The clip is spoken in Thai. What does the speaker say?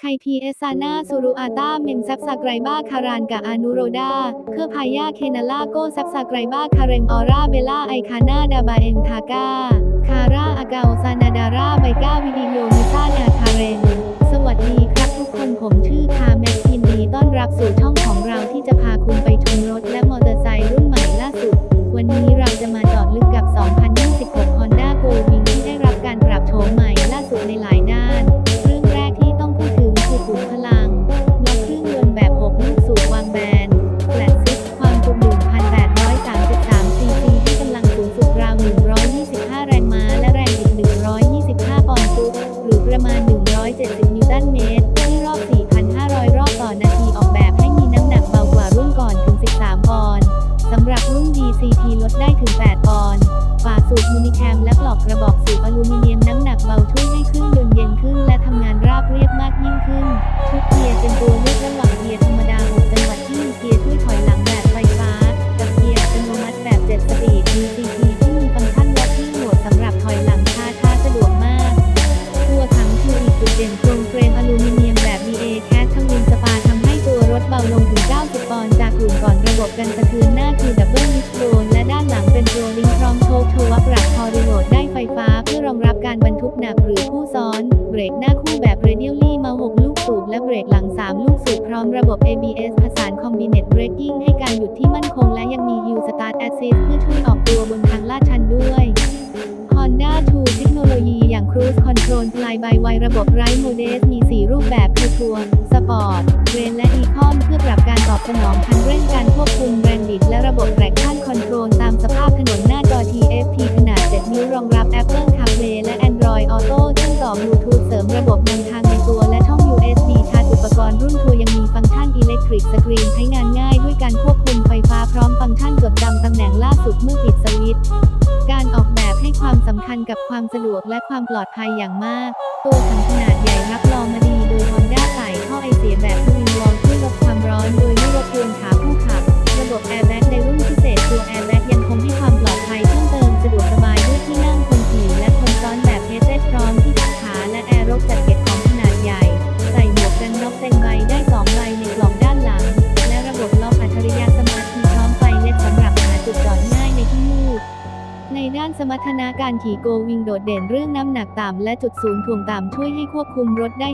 ไคพีเอสานาซูรุอาตาเมมซับซาไกรบ้าคารานกะอานุโรดา เคอร์พายาเคนาลาโกซับซาไกรบ้าคาเรมออร่าเบล่าไอคานาดาบาเอ็มทาก้า คาร่าอากาโอซานาดาร่าไบก้าวิดีโอมิซานาคาเรนสวัสดีครับ 70 นิวตันเมตรวิ่งรอบ 4,500 รอบต่อนาทีออกแบบให้มีน้ำหนักเบากว่ารุ่นก่อนถึง 13 ปอนด์สำหรับรุ่น DCT ลดได้ถึง 8 ปอนด์ฝาสูตรมูนิแคมและปลอกกระบอกสูบอลูมิเนียมน้ำหนัก อผู้ซ้อนเบรกหน้าคู่แบบเรเดียลลี่มา 6 ลูกสูบและเบรกหลัง 3 ลูกสูบพร้อมระบบ ABS ผสาน Combinate Braking ให้การหยุดที่มั่นคงและยังมี U Start Assist เพื่อช่วยออกตัวบนทางลาดชันด้วย Honda 2เทคโนโลยีอย่าง Cruise Control Fly by Wire ระบบไร้โมเดสมี 4 รูปแบบคือทัวร์สปอร์ตเรนและอีคอนเพื่อปรับการตอบสนองคันเร่งการควบคุมแรงบิดและระบบ Traction Control ตามสภาพถนนหน้าจอ TFT บบนำทางในตัวและช่อง USB ชาร์จอุปกรณ์รุ่นทัวร์ยังมีฟังก์ชัน Electric Screen ใช้งานง่ายด้วยการควบคุมไฟฟ้าพร้อมฟังก์ชันจดจำตำแหน่งล่าสุดเมื่อปิดสวิตช์การออกแบบให้ความสำคัญกับความสะดวกและความปลอดภัยอย่างมาก ตัวถังขนาดใหญ่รับรอง มรรถนะการขี่โกวิงโดดเด่นเรื่องน้ำหนักต่ำและจุดศูนย์ถ่วงต่ำช่วยให้ควบคุมรถได้